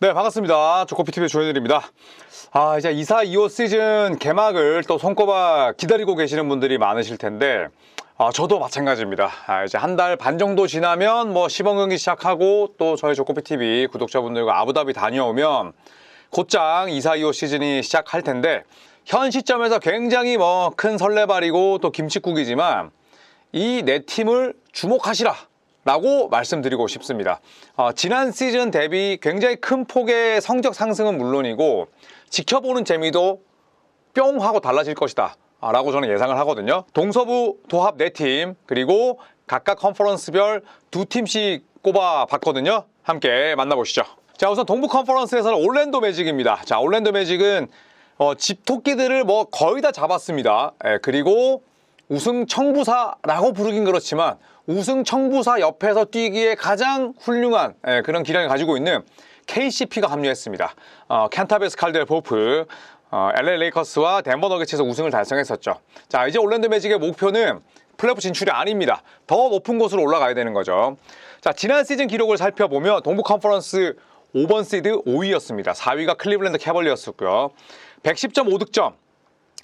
네, 반갑습니다. 조코피TV의 조현일입니다. 아, 이제 2사 2호 시즌 개막을 또 손꼽아 기다리고 계시는 분들이 많으실 텐데, 아, 저도 마찬가지입니다. 아, 이제 한 달 반 정도 지나면 뭐 시범 경기 시작하고 또 저희 조코피TV 구독자분들과 아부다비 다녀오면 곧장 2사 2호 시즌이 시작할 텐데, 현 시점에서 굉장히 뭐 큰 설레발이고 또 김칫국이지만 이 네 팀을 주목하시라. 라고 말씀드리고 싶습니다. 어, 지난 시즌 대비 굉장히 큰 폭의 성적 상승은 물론이고 지켜보는 재미도 뿅 하고 달라질 것이다. 아, 라고 저는 예상을 하거든요. 동서부 도합 4팀 그리고 각각 컨퍼런스별 두 팀씩 꼽아 봤거든요. 함께 만나보시죠. 자 우선 동부 컨퍼런스에서는 올랜도 매직입니다. 자 올랜도 매직은 어, 집토끼들을 뭐 거의 다 잡았습니다. 예, 그리고 우승 청부사라고 부르긴 그렇지만 우승 청부사 옆에서 뛰기에 가장 훌륭한 예, 그런 기량을 가지고 있는 KCP가 합류했습니다. 어, 캔타베스 칼델 포프, 어, LA 레이커스와 덴버 너게츠에서 우승을 달성했었죠. 자 이제 올랜도 매직의 목표는 플레이오프 진출이 아닙니다. 더 높은 곳으로 올라가야 되는 거죠. 자 지난 시즌 기록을 살펴보면 동부 컨퍼런스 5번 시드 5위였습니다. 4위가 클리블랜드 캐벌리어스고요. 110.5득점,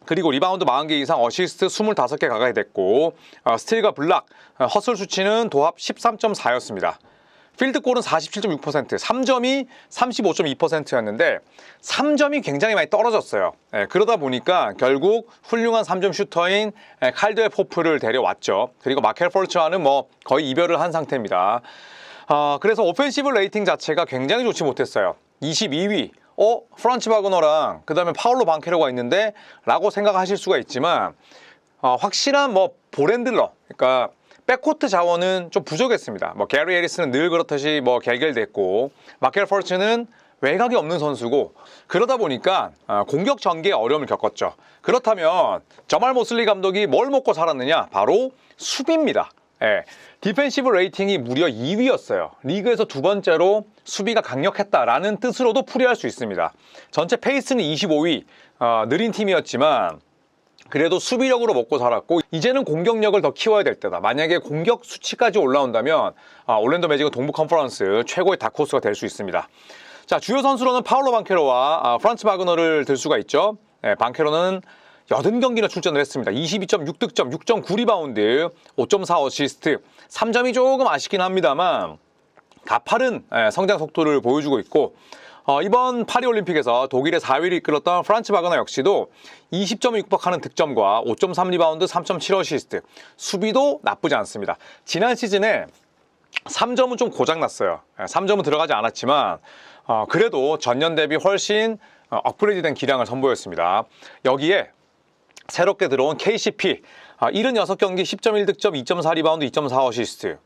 그리고 리바운드 40개 이상 어시스트 25개 가까이 됐고 어, 스틸과 블락, 어, 헛슬 수치는 도합 13.4였습니다. 필드골은 47.6%, 3점이 35.2%였는데 3점이 굉장히 많이 떨어졌어요. 예, 그러다 보니까 결국 훌륭한 3점 슈터인 예, 칼드웰 포프를 데려왔죠. 그리고 마켈 펄츠와는 뭐 거의 이별을 한 상태입니다. 어, 그래서 오펜시브 레이팅 자체가 굉장히 좋지 못했어요. 22위. 어, 프란치 바그너랑 그 다음에 파울로 방케로가 있는데 라고 생각하실 수가 있지만 어, 확실한 뭐 보랜들러 그러니까 백코트 자원은 좀 부족했습니다. 뭐 게리 에리스는 늘 그렇듯이 뭐 결결됐고 마켈 펄츠는 외곽이 없는 선수고 그러다 보니까 어, 공격 전개에 어려움을 겪었죠. 그렇다면 저말 모슬리 감독이 뭘 먹고 살았느냐? 바로 수비입니다. 예, 디펜시브 레이팅이 무려 2위였어요. 리그에서 두 번째로 수비가 강력했다라는 뜻으로도 풀이할 수 있습니다. 전체 페이스는 25위, 어, 느린 팀이었지만 그래도 수비력으로 먹고 살았고 이제는 공격력을 더 키워야 될 때다. 만약에 공격 수치까지 올라온다면 아, 올랜도 매직은 동부 컨퍼런스 최고의 다크호스가 될 수 있습니다. 자 주요 선수로는 파울로 방케로와 아, 프란츠 바그너를 들 수가 있죠. 네, 방케로는 80경기나 출전을 했습니다. 22.6득점, 6.9 리바운드, 5.4 어시스트, 3점이 조금 아쉽긴 합니다만 가파른 예, 성장 속도를 보여주고 있고 어, 이번 파리올림픽에서 독일의 4위를 이끌었던 프란츠 바그너 역시도 20점을 육박하는 득점과 5.3 리바운드, 3.7 어시스트, 수비도 나쁘지 않습니다. 지난 시즌에 3점은 좀 고장났어요. 3점은 들어가지 않았지만 어, 그래도 전년 대비 훨씬 어, 업그레이드된 기량을 선보였습니다. 여기에 새롭게 들어온 KCP 아, 76경기 10.1 득점, 2.4 리바운드, 2.4 어시스트.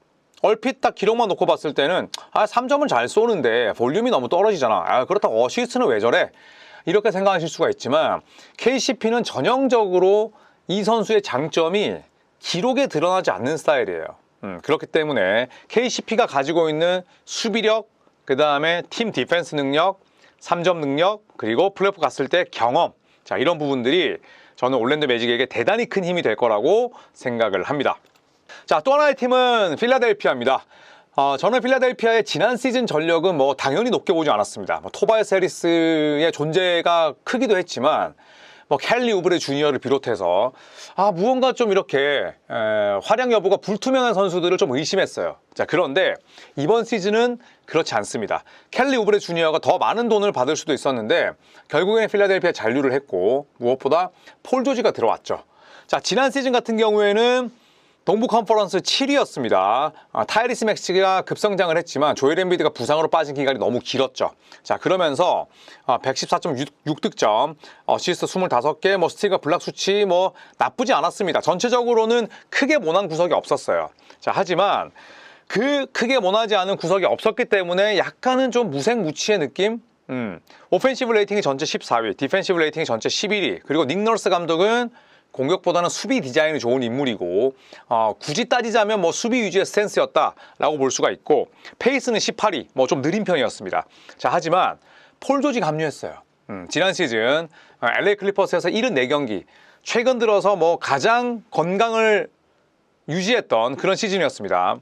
얼핏 딱 기록만 놓고 봤을 때는 아 3점은 잘 쏘는데 볼륨이 너무 떨어지잖아. 아, 그렇다고 어시스트는 왜 저래? 이렇게 생각하실 수가 있지만 KCP는 전형적으로 이 선수의 장점이 기록에 드러나지 않는 스타일이에요. 음, 그렇기 때문에 KCP가 가지고 있는 수비력, 그 다음에 팀 디펜스 능력, 3점 능력, 그리고 플레이오프 갔을 때 경험. 자, 이런 부분들이 저는 올랜도 매직에게 대단히 큰 힘이 될 거라고 생각을 합니다. 자, 또 하나의 팀은 필라델피아입니다. 어, 저는 필라델피아의 지난 시즌 전력은 뭐 당연히 높게 보지 않았습니다. 뭐 토바이스 해리스의 존재가 크기도 했지만 뭐 켈리 우브레 주니어를 비롯해서 아 무언가 좀 이렇게 에, 활약 여부가 불투명한 선수들을 좀 의심했어요. 자 그런데 이번 시즌은 그렇지 않습니다. 켈리 우브레 주니어가 더 많은 돈을 받을 수도 있었는데 결국에는 필라델피아 잔류를 했고 무엇보다 폴 조지가 들어왔죠. 자 지난 시즌 같은 경우에는 동부 컨퍼런스 7위였습니다. 아, 타이리스 맥스가 급성장을 했지만 조엘 엠비드가 부상으로 빠진 기간이 너무 길었죠. 자 그러면서 아, 114.6 득점, 어시스트 25개, 뭐 스틸과 블락 수치 뭐 나쁘지 않았습니다. 전체적으로는 크게 모난 구석이 없었어요. 자 하지만 그 크게 모나지 않은 구석이 없었기 때문에 약간은 좀 무색무취의 느낌? 음, 오펜시브 레이팅이 전체 14위, 디펜시브 레이팅이 전체 11위, 그리고 닉 널스 감독은 공격보다는 수비 디자인이 좋은 인물이고 어, 굳이 따지자면 뭐 수비 위주의 스탠스였다라고 볼 수가 있고 페이스는 18위, 뭐 좀 느린 편이었습니다. 자 하지만 폴 조지 합류했어요. 음, 지난 시즌 어, LA 클리퍼스에서 74경기 최근 들어서 뭐 가장 건강을 유지했던 그런 시즌이었습니다.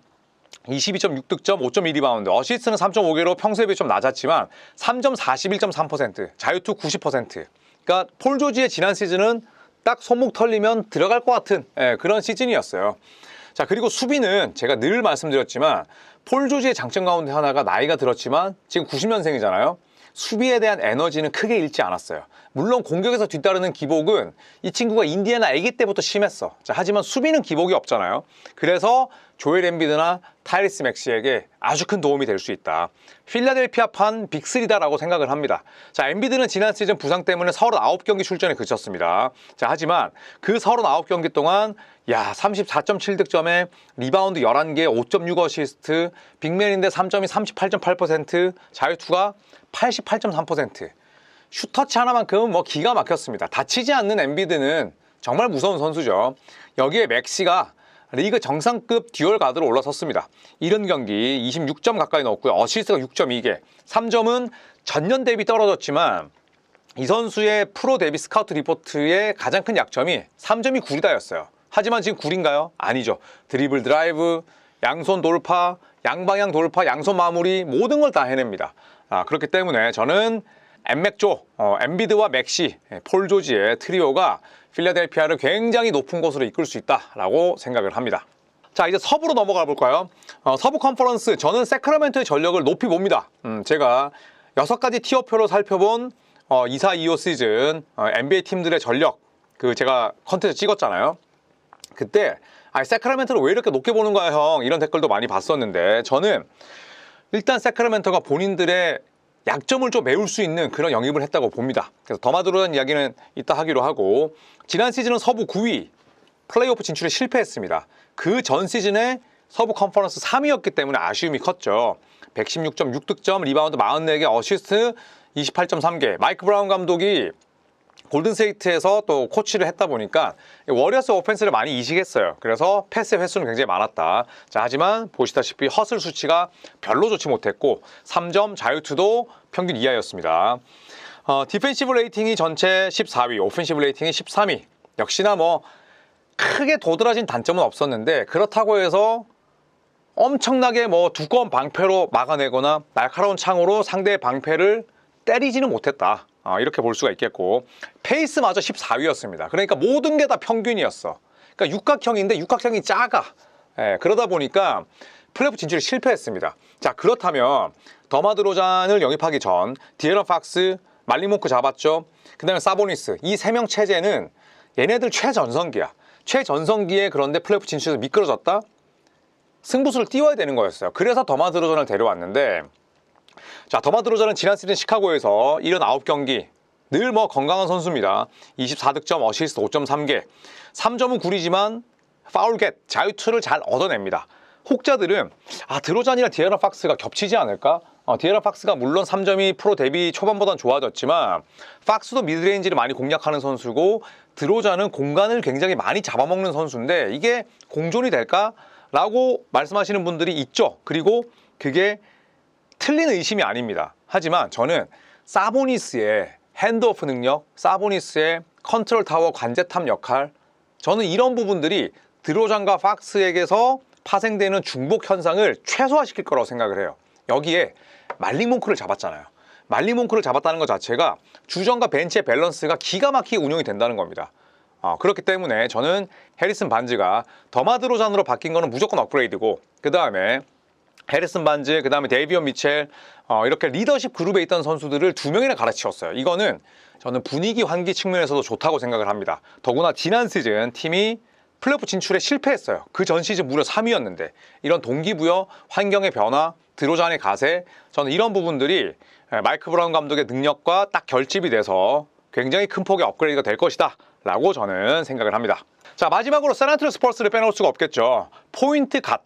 22.6 득점, 5.2리바운드, 어시스트는 3.5개로 평소에 비해 좀 낮았지만 3점 41.3%, 자유투 90%. 그러니까 폴 조지의 지난 시즌은 딱 손목 털리면 들어갈 것 같은 예, 그런 시즌이었어요. 자 그리고 수비는 제가 늘 말씀드렸지만 폴 조지의 장점 가운데 하나가 나이가 들었지만 지금 90년생이잖아요. 수비에 대한 에너지는 크게 잃지 않았어요. 물론 공격에서 뒤따르는 기복은 이 친구가 인디애나 아기 때부터 심했어. 자, 하지만 수비는 기복이 없잖아요. 그래서 조엘 엠비드나 타이리스 맥시에게 아주 큰 도움이 될 수 있다. 필라델피아판 빅3다라고 생각을 합니다. 자, 엠비드는 지난 시즌 부상 때문에 39경기 출전에 그쳤습니다. 자, 하지만 그 39경기 동안 야, 34.7득점에 리바운드 11개, 5.6 어시스트, 빅맨인데 3점이 38.8%, 자유투가 88.3%. 슈터치 하나만큼은 뭐 기가 막혔습니다. 다치지 않는 엠비드는 정말 무서운 선수죠. 여기에 맥시가 리그 정상급 듀얼 가드로 올라섰습니다. 이런 경기 26점 가까이 넣었고요. 어시스트가 6.2개. 3점은 전년 대비 떨어졌지만 이 선수의 프로 데뷔 스카우트 리포트의 가장 큰 약점이 3점이 구리다였어요. 하지만 지금 구린가요? 아니죠. 드리블 드라이브, 양손 돌파, 양방향 돌파, 양손 마무리 모든 걸 다 해냅니다. 아, 그렇기 때문에 저는 엠맥조, 어, 엠비드와 맥시, 예, 폴 조지의 트리오가 필라델피아를 굉장히 높은 곳으로 이끌 수 있다라고 생각을 합니다. 자 이제 서부로 넘어가 볼까요? 어, 서부 컨퍼런스 저는 세크라멘토의 전력을 높이 봅니다. 음, 제가 여섯 가지 티어표로 살펴본 어, 2, 4, 2호 시즌 어, NBA 팀들의 전력 그 제가 컨텐츠 찍었잖아요. 그때 아 세크라멘토를 왜 이렇게 높게 보는 거야 형 이런 댓글도 많이 봤었는데 저는 일단 세크라멘토가 본인들의 약점을 좀 메울 수 있는 그런 영입을 했다고 봅니다. 그래서 더마드로는 이야기는 이따 하기로 하고 지난 시즌은 서부 9위 플레이오프 진출에 실패했습니다. 그 전 시즌에 서부 컨퍼런스 3위였기 때문에 아쉬움이 컸죠. 116.6득점, 리바운드 44개, 어시스트 28.3개. 마이크 브라운 감독이 골든세이트에서 또 코치를 했다 보니까 워리어스 오펜스를 많이 이식했어요. 그래서 패스 횟수는 굉장히 많았다. 자, 하지만 보시다시피 허슬 수치가 별로 좋지 못했고 3점 자유투도 평균 이하였습니다. 어, 디펜시브 레이팅이 전체 14위, 오펜시브 레이팅이 13위. 역시나 뭐 크게 도드라진 단점은 없었는데 그렇다고 해서 엄청나게 뭐 두꺼운 방패로 막아내거나 날카로운 창으로 상대의 방패를 때리지는 못했다. 어, 이렇게 볼 수가 있겠고 페이스마저 14위였습니다. 그러니까 모든 게 다 평균이었어. 그러니까 육각형인데 육각형이 작아. 예, 그러다 보니까 플레이오프 진출에 실패했습니다. 자 그렇다면 더마드로잔을 영입하기 전 디에런 팍스, 말리모크 잡았죠. 그 다음에 사보니스 이 세 명 체제는 얘네들 최전성기야. 최전성기에 그런데 플레이오프 진출에서 미끄러졌다. 승부수를 띄워야 되는 거였어요. 그래서 더마드로잔을 데려왔는데 자, 더마드로자는 지난 시즌 시카고에서 79경기 늘 뭐 건강한 선수입니다. 24득점, 어시스트 5.3개. 3점은 구리지만 파울겟, 자유투를 잘 얻어냅니다. 혹자들은 아, 드로잔이랑 디에라 팍스가 겹치지 않을까? 어, 디에라 팍스가 물론 3점이 프로 데뷔 초반보단 좋아졌지만 팍스도 미드레인지를 많이 공략하는 선수고 드로잔은 공간을 굉장히 많이 잡아먹는 선수인데 이게 공존이 될까? 라고 말씀하시는 분들이 있죠. 그리고 그게 틀린 의심이 아닙니다. 하지만 저는 사보니스의 핸드오프 능력, 사보니스의 컨트롤 타워 관제탑 역할, 저는 이런 부분들이 드로잔과 팍스에게서 파생되는 중복 현상을 최소화시킬 거라고 생각을 해요. 여기에 말링몽크를 잡았잖아요. 말링몽크를 잡았다는 것 자체가 주전과 벤치의 밸런스가 기가 막히게 운영이 된다는 겁니다. 어, 그렇기 때문에 저는 해리슨 반즈가 더마드로잔으로 바뀐 거는 무조건 업그레이드고 그 다음에 해리슨 반즈, 그 다음에 데이비언 미첼 어, 이렇게 리더십 그룹에 있던 선수들을 두 명이나 갈아치웠어요. 이거는 저는 분위기 환기 측면에서도 좋다고 생각을 합니다. 더구나 지난 시즌 팀이 플레이오프 진출에 실패했어요. 그 전 시즌 무려 3위였는데 이런 동기부여, 환경의 변화, 드로잔의 가세 저는 이런 부분들이 마이크 브라운 감독의 능력과 딱 결집이 돼서 굉장히 큰 폭의 업그레이드가 될 것이다 라고 저는 생각을 합니다. 자 마지막으로 세나트로 스퍼스를 빼놓을 수가 없겠죠. 포인트 갓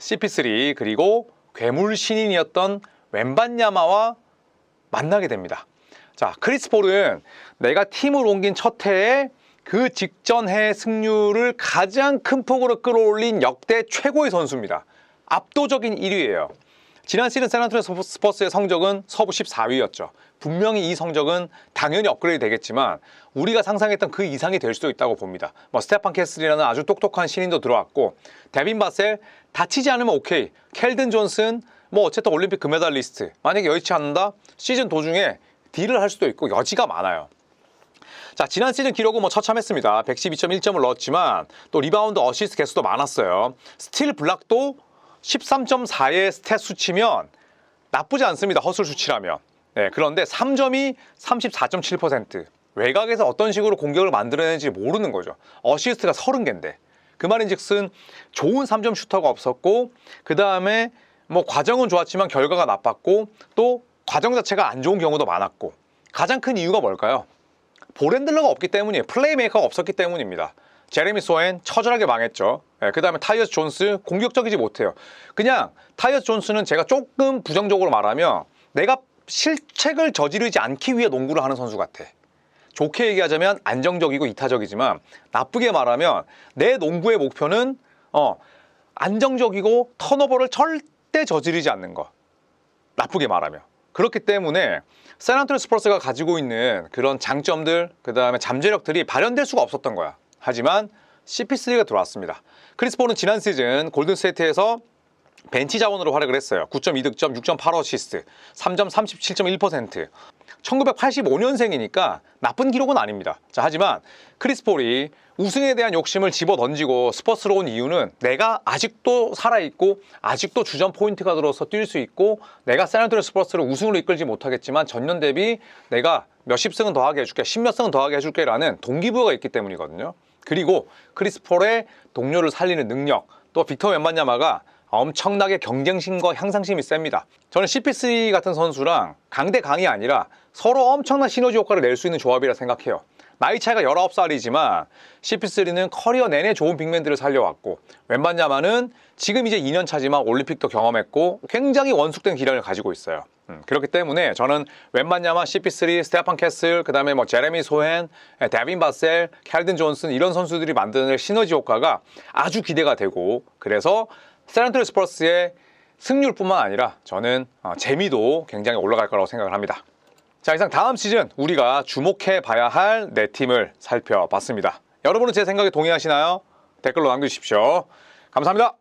CP3 그리고 괴물 신인이었던 웬반야마와 만나게 됩니다. 자, 크리스 폴은 내가 팀을 옮긴 첫 해에 그 직전 해 승률을 가장 큰 폭으로 끌어올린 역대 최고의 선수입니다. 압도적인 1위예요. 지난 시즌 스포- 스퍼스의 성적은 서부 14위였죠. 분명히 이 성적은 당연히 업그레이드 되겠지만 우리가 상상했던 그 이상이 될 수도 있다고 봅니다. 뭐 스테판 캐슬이라는 아주 똑똑한 신인도 들어왔고 데빈 바셀 다치지 않으면 오케이. 켈든 존슨 뭐 어쨌든 올림픽 금메달리스트 만약에 여의치 않는다 시즌 도중에 딜을 할 수도 있고 여지가 많아요. 자, 지난 시즌 기록은 뭐 처참했습니다. 112.1점을 넣었지만 또 리바운드 어시스트 개수도 많았어요. 스틸 블락도 13.4의 스탯 수치면 나쁘지 않습니다. 허술 수치라면. 네, 그런데 3점이 34.7%. 외곽에서 어떤 식으로 공격을 만들어내는지 모르는 거죠. 어시스트가 30개인데. 그 말인즉슨 좋은 3점 슈터가 없었고 그 다음에 뭐 과정은 좋았지만 결과가 나빴고 또 과정 자체가 안 좋은 경우도 많았고 가장 큰 이유가 뭘까요? 볼핸들러가 없기 때문이에요. 플레이메이커가 없었기 때문입니다. 제레미 소엔 처절하게 망했죠. 그 다음에 타이어스 존스 공격적이지 못해요. 그냥 타이어스 존스는 제가 조금 부정적으로 말하면 내가 실책을 저지르지 않기 위해 농구를 하는 선수 같아. 좋게 얘기하자면 안정적이고 이타적이지만 나쁘게 말하면 내 농구의 목표는 어, 안정적이고 턴오버를 절대 저지르지 않는 거. 나쁘게 말하면 그렇기 때문에 세란토니 스퍼스가 가지고 있는 그런 장점들 그 다음에 잠재력들이 발현될 수가 없었던 거야 하지만 CP3가 들어왔습니다. 크리스포는 지난 시즌 골든스테이트에서 벤치 자원으로 활약을 했어요. 9.2득점 6.8 어시스트 3점 37.1% 1985년생이니까 나쁜 기록은 아닙니다. 자 하지만 크리스폴이 우승에 대한 욕심을 집어 던지고 스퍼스로 온 이유는 내가 아직도 살아있고 아직도 주전 포인트가 들어서 뛸 수 있고 내가 세나토리 스퍼스를 우승으로 이끌지 못하겠지만 전년 대비 내가 몇십 승은 더하게 해줄게 십몇 승은 더하게 해줄게 라는 동기부여가 있기 때문이거든요 그리고 크리스 폴의 동료를 살리는 능력 또 빅터 웬반야마가 엄청나게 경쟁심과 향상심이 셉니다. 저는 CP3 같은 선수랑 강대 강이 아니라 서로 엄청난 시너지 효과를 낼 수 있는 조합이라 생각해요. 나이 차이가 19살이지만 CP3는 커리어 내내 좋은 빅맨들을 살려왔고 웬반야마는 지금 이제 2년 차지만 올림픽도 경험했고 굉장히 원숙된 기량을 가지고 있어요. 음, 그렇기 때문에 저는 웬반야마, CP3, 스테판 캐슬, 그 다음에 뭐 제레미 소헨, 데빈 바셀, 캘든 존슨 이런 선수들이 만드는 시너지 효과가 아주 기대가 되고 그래서 세란토니 스퍼스의 승률뿐만 아니라 저는 어, 재미도 굉장히 올라갈 거라고 생각을 합니다. 자 이상 다음 시즌 우리가 주목해 봐야 할 네 팀을 살펴봤습니다. 여러분은 제 생각에 동의하시나요? 댓글로 남겨주십시오. 감사합니다.